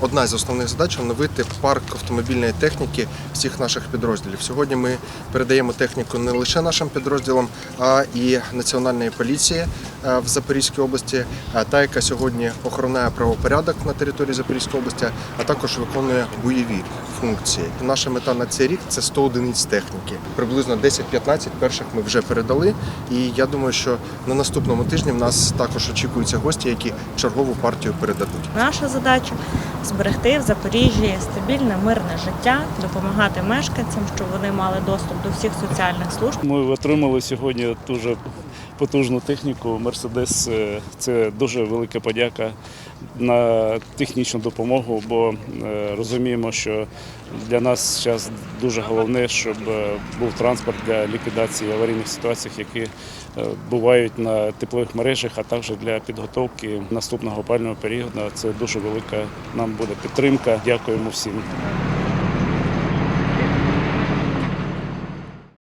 Одна з основних задач оновити парк автомобільної техніки всіх наших підрозділів. Сьогодні ми передаємо техніку не лише нашим підрозділам, а і національної поліції е, в Запорізькій області, е, та яка сьогодні охороняє правопорядок на території Запорізької області, а також виконує бойові функції. Наша мета на цей рік це 100 одиниць техніки. Приблизно 10-15 перших ми вже передали. І я думаю, що на наступному тижні в нас також очікуються гості, які чергову партію передадуть. Наша задача зберегти в Запоріжжі стабільне мирне життя, допомагати мешканцям, щоб вони мали доступ до всіх соціальних служб. Ми отримали сьогодні дуже потужну техніку. Мерседес е, це дуже велика подяка на технічну допомогу, бо е, розуміємо, що для нас зараз дуже головне, щоб е, був транспорт для ліквідації аварійних ситуацій, які бувають на теплових мережах, а також для підготовки наступного опального періоду. Це дуже велика нам буде підтримка. Дякуємо всім.